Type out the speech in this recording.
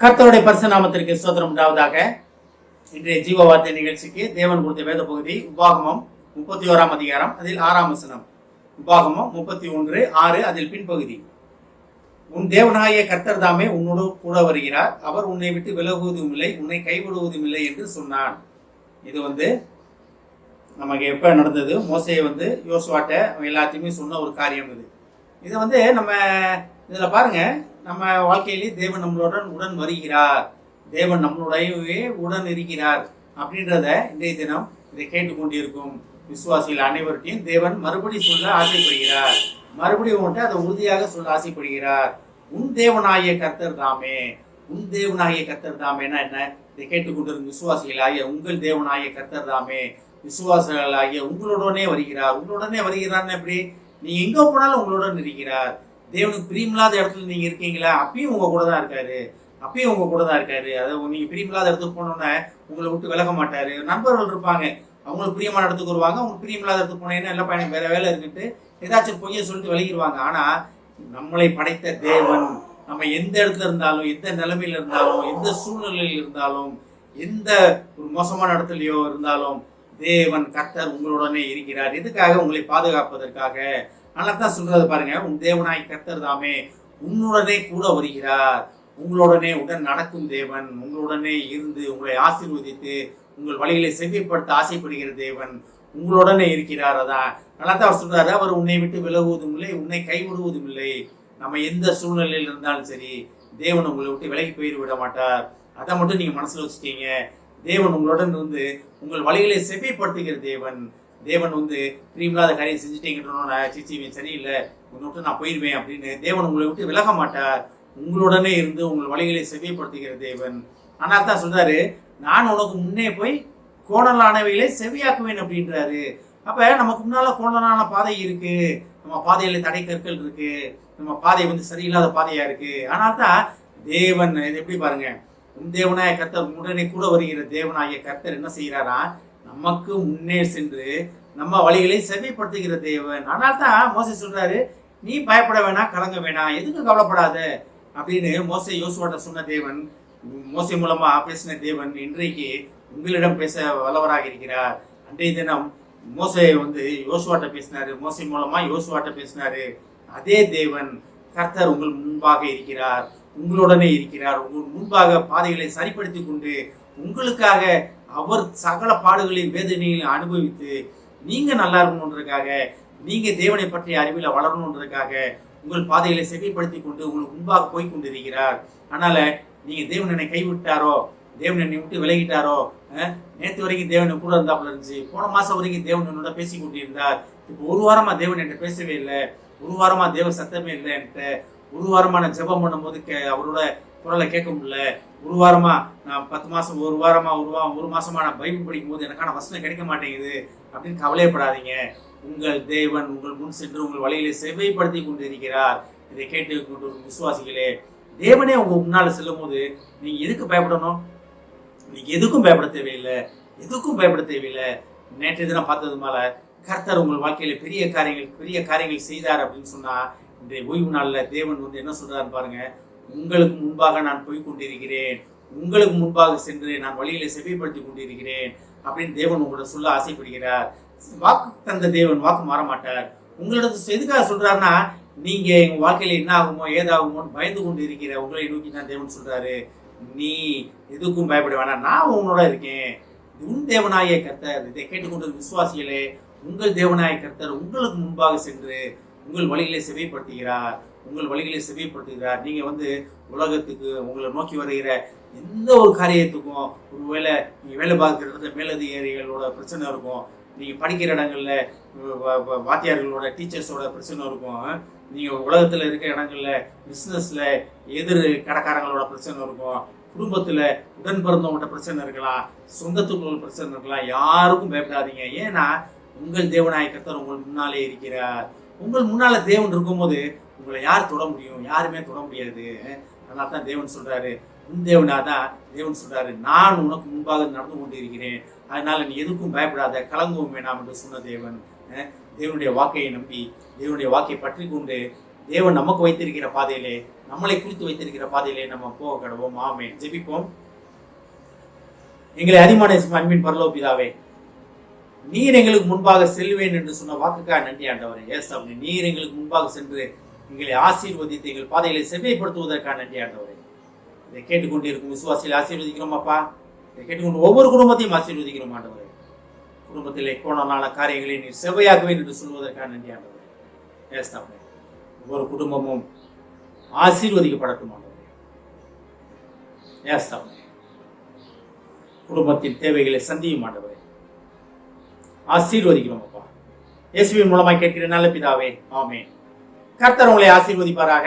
கர்த்தருடைய பரிசுநாமத்திற்கு சோதனம் உண்டாவதாக இன்றைய ஜீவ வார்த்தை நிகழ்ச்சிக்கு தேவன் கொடுத்த வேத பகுதி உபாகமம் முப்பத்தி ஓராம் அதிகாரம் அதில் ஆறாம் வசனம். உபாகமம் முப்பத்தி ஒன்று ஆறு அதில் பின்பகுதி. உன் தேவனாகிய கர்த்தர் தாமே உன்னோடு கூட வருகிறார். அவர் உன்னை விட்டு விலகுவதும் இல்லை உன்னை கைவிடுவதும் இல்லை என்று சொன்னான் இது வந்து நமக்கு எப்போ நடந்தது? மோசையை வந்து யோசுவாட்ட எல்லாத்தையுமே சொன்ன ஒரு காரியம் இது. இதை வந்து நம்ம இதில் பாருங்கள் நம்ம வாழ்க்கையிலே தேவன் நம்மளுடன் உடன் வருகிறார். தேவன் நம்மளுடையவே உடன் இருக்கிறார். அப்படின்றத இன்றைய தினம் இதை கேட்டுக்கொண்டிருக்கும் விசுவாசிகள் அனைவருக்கையும் தேவன் மறுபடி சொல்ல ஆசைப்படுகிறார். மறுபடியும் உங்கள்கிட்ட அதை உறுதியாக சொல்ல ஆசைப்படுகிறார். உன் தேவனாகிய கர்த்தர் தாமே. உன் தேவனாகிய கர்த்தர் தாமேனா என்ன? இதை கேட்டுக்கொண்டிருக்கும் விசுவாசிகளாகிய உங்கள் தேவனாகிய கர்த்தர் தாமே. விசுவாசிகளாகிய உங்களுடனே வருகிறார். உங்களுடனே வருகிறார்னு எப்படி? நீ எங்கே போனாலும் உங்களுடன் இருக்கிறார். தேவனுக்கு பிரியமில்லாத இடத்துல நீங்கள் இருக்கீங்களா? அப்பயும் உங்க கூட தான் இருக்காரு. அப்பயும் உங்கள் கூட தான் இருக்காரு. அதாவது நீங்கள் பிரியமில்லாத இடத்துக்கு போனோன்னே உங்களை விட்டு விலக மாட்டார். நண்பர்கள் இருப்பாங்க. அவங்களுக்கு பிரியமான இடத்துக்கு வருவாங்க. அவங்க பிரியமில்லாத இடத்துக்கு போனேன்னா எல்லாம் பையனும் வேற வேலை இருக்குன்ட்டு ஏதாச்சும் பொய்ய சொல்லிட்டு விலகிடுவாங்க ஆனால் நம்மளை படைத்த தேவன் நம்ம எந்த இடத்துல இருந்தாலும் எந்த நிலைமையில இருந்தாலும் எந்த சூழ்நிலையில் இருந்தாலும் எந்த ஒரு மோசமான இடத்துலையோ இருந்தாலும் தேவன் கர்த்தர் உங்களுடனே இருக்கிறார். எதுக்காக உங்களை பாதுகாப்பதற்காக? நல்லா தான் சொல்றது பாருங்க. உன் தேவனாய் கர்த்தர் தாமே உன்னுடனே கூட வருகிறார். உங்களுடனே உடன் நடக்கும் தேவன். உங்களுடனே இருந்து உங்களை ஆசீர்வதித்து உங்கள் வழிகளை செவ்விப்படுத்த ஆசைப்படுகிற தேவன் உங்களுடனே இருக்கிறார். அதான் நல்லா தான் அவர் சொல்றாரு. அவர் உன்னை விட்டு விலகுவதும் இல்லை உன்னை கைவிடுவதும் இல்லை. நம்ம எந்த சூழ்நிலையில் இருந்தாலும் சரி தேவன் உங்களை விட்டு விலகி போயிட விட மாட்டார். அதை மட்டும் நீங்க மனசுல வச்சுக்கீங்க தேவன் உங்களுடன் இருந்து உங்கள் வழிகளை செவ்விப்படுத்துகிற தேவன். தேவன் வந்து பிரியமில்லாத காரியம் செஞ்சுட்டீங்கன்னு சிச்சி சரியில்லை. உன்னை விட்டு நான் போயிடுவேன் அப்படின்னு தேவன் உங்களை விட்டு விலக மாட்டார். உங்களுடனே இருந்து உங்கள் வழிகளை செவ்விப்படுத்துகிற தேவன். ஆனால் தான் சொல்றாரு நான் உனக்கு முன்னே போய் கோணலானவைகளை செவியாக்குவேன் அப்படின்றாரு. அப்போ நமக்கு முன்னால் கோணலான பாதை இருக்கு. நம்ம பாதையில் தடை கற்கள் இருக்கு. நம்ம பாதை வந்து சரியில்லாத பாதையாக இருக்கு. ஆனால் தான் தேவன் இது எப்படி பாருங்க உன் தேவனாய கர்த்தர் உடனே கூட வருகிற தேவனாகிய கர்த்தர் என்ன செய்கிறாரா? நமக்கு முன்னே சென்று நம்ம வழிகளை செவிப்படுத்துகிற தேவன். ஆனால் தான் மோசை சொல்றாரு நீ பயப்பட வேணாம் கலங்க வேணாம் எதுக்கு கவலைப்படாத அப்படின்னு மோசை யோசுவாட்ட சொன்ன தேவன் மோசை மூலமா பேசின தேவன் இன்றைக்கு உங்களிடம் பேச வல்லவராக இருக்கிறார். அன்றைய தினம் மோசை வந்து யோசுவாட்ட பேசினாரு மோசை மூலமா யோசுவாட்ட பேசினாரு. அதே தேவன் கர்த்தர் உங்கள் முன்பாக இருக்கிறார் உங்களுடனே இருக்கிறார் உங்கள் முன்பாக பாதைகளை சரிப்படுத்தி கொண்டு உங்களுக்காக அவர் சகல பாடுகளையும் வேதனைகளையும் அனுபவித்து நீங்கள் நல்லா இருக்கணுன்றதுக்காக நீங்கள் தேவனை பற்றிய அறிவில் வளரணுன்றதுக்காக உங்கள் பாதைகளை செவிப்படுத்தி கொண்டு உங்களுக்கு முன்பாக போய் கொண்டிருக்கிறார். அதனால் நீங்கள் தேவன் என்னை கைவிட்டாரோ தேவன் என்னை விட்டு விலகிட்டாரோ நேற்று வரைக்கும் தேவன் கூட இருந்தாப்புல இருந்துச்சு. போன மாதம் வரைக்கும் தேவன் என்னோட பேசி கொண்டிருந்தார். இப்போ ஒரு வாரமாக தேவன் என்கிட்ட பேசவே இல்லை. ஒரு வாரமாக தேவ சத்தமே இல்லை என்கிட்ட ஒரு வாரமான நான் ஜெபம் பண்ணும்போது கே அவரோட குரலை கேட்க முடியல. ஒரு வாரமா நான் பத்து மாசம் ஒரு வாரமா ஒரு வா ஒரு மாசமா நான் பைபிள் படிக்கும் போது எனக்கான வசனம் கிடைக்க மாட்டேங்குது அப்படின்னு கவலையப்படாதீங்க. உங்கள் தேவன் உங்கள் முன் சென்று உங்கள் வழிகளை செவ்வைப்படுத்தி கொண்டிருக்கிறார். இதை கேட்டு கொண்டு விசுவாசிகளே தேவனே உங்க முன்னால செல்லும் போது நீங்க எதுக்கு பயப்படணும்? நீங்க எதுக்கும் பயப்பட தேவையில்லை. எதுக்கும் பயப்பட தேவையில்லை. நேற்று தினம் பார்த்தது மேல கர்த்தர் உங்கள் வாழ்க்கையில பெரிய காரியங்கள் பெரிய காரியங்கள் செய்தார் அப்படின்னு சொன்னா இந்த ஓய்வு நாளில் தேவன் வந்து என்ன சொல்றாரு பாருங்க. உங்களுக்கு முன்பாக நான் போய் கொண்டிருக்கிறேன். உங்களுக்கு முன்பாக சென்று நான் வழியில செவிப்படுத்தி கொண்டிருக்கிறேன் அப்படின்னு தேவன் உங்களோட சொல்ல ஆசைப்படுகிறார். வாக்கு தந்த தேவன் வாக்கு மாற மாட்டார் உங்களோட எதுக்காக சொல்றாருன்னா நீங்க எங்க வாழ்க்கையில என்ன ஆகுமோ ஏதாகுமோன்னு பயந்து கொண்டு இருக்கிற உங்களை நோக்கி தான் தேவன் சொல்றாரு. நீ எதுக்கும் பயப்பட வேணாம். நான் உன்னோட இருக்கேன். உன் தேவனாய கர்த்தர் இதை கேட்டுக்கொண்டு விசுவாசிகளே உங்கள் தேவனாய கர்த்தர் உங்களுக்கு முன்பாக சென்று உங்கள் வழிகளை செவிப்படுத்துகிறார். உங்கள் வழிகளை செவிப்படுத்துகிறார். நீங்கள் வந்து உலகத்துக்கு உங்களை நோக்கி வருகிற எந்த ஒரு காரியத்துக்கும் ஒரு வேலை நீங்கள் வேலை பார்க்குற இடத்துல மேலதிகாரிகளோட பிரச்சனை இருக்கும். நீங்கள் படிக்கிற இடங்களில் வாத்தியார்களோட டீச்சர்ஸோட பிரச்சனை இருக்கும். நீங்கள் உலகத்தில் இருக்கிற இடங்களில் பிஸ்னஸில் எதிர் கடைக்காரங்களோட பிரச்சனை இருக்கும். குடும்பத்தில் உடன் பிறந்தவங்கள்ட்ட பிரச்சனை இருக்கலாம். சொந்தத்துக்குள்ள பிரச்சனை இருக்கலாம். யாருக்கும் பயப்படாதீங்க. ஏன்னா உங்கள் தேவநாயகத்தர் உங்கள் முன்னாலே இருக்கிறார். உங்கள் முன்னால தேவன் இருக்கும்போது உங்களை யார் தொட முடியும்? யாருமே தொட முடியாது. அதனால தான் தேவன் சொல்றாரு உன் தேவனாதான் தேவன் சொல்றாரு. நான் உனக்கு முன்பாக நடந்து கொண்டு இருக்கிறேன் அதனால நீ எதுக்கும் பயப்படாத கலங்கவும் வேணாம் என்று சொன்ன தேவன். தேவனுடைய வாக்கையை நம்பி தேவனுடைய வாக்கை பற்றி கொண்டு தேவன் நமக்கு வைத்திருக்கிற பாதையிலே நம்மளை குறித்து வைத்திருக்கிற பாதையிலே நம்ம போக கடவோம். ஆமே ஜெபிப்போம். எங்களை அதிமான அன்பின் பரலோபிதாவே நீர் எங்களுக்கு முன்பாக செல்வேன் என்று சொன்ன வாக்குக்காக நன்றி ஆண்டவரே. ஏஸ் அப்படி நீர் எங்களுக்கு முன்பாக சென்று எங்களை ஆசீர்வதித்து எங்கள் பாதைகளை செவ்வைப்படுத்துவதற்காக நன்றி ஆண்டவரே. இதை கேட்டுக்கொண்டிருக்கும் விசுவாசியில் ஆசீர்வதிக்கிறோம் அப்பா. இதை கேட்டுக்கொண்டு ஒவ்வொரு குடும்பத்தையும் ஆசீர்வதிக்கிறோம் ஆண்டவரே. குடும்பத்திலே கோணலான காரியங்களை நீர் செவ்வையாக்குவேன் என்று சொல்வதற்காக நன்றி ஆண்டவரே. ஏஸ் தகப்பனே. ஒவ்வொரு குடும்பமும் ஆசீர்வதிக்கப்படட்டும் ஆண்டவரே. ஏஸ் தகப்பனே. குடும்பத்தின் தேவைகளை சந்தியும் ஆண்டவரே. ஆசீர்வதிக்கிறோம் அப்பா இயேசுவின் மூலமாக கேட்கிற நல்ல பிதாவே ஆமே கர்த்தர் உங்களை ஆசீர்வதிப்பாராக.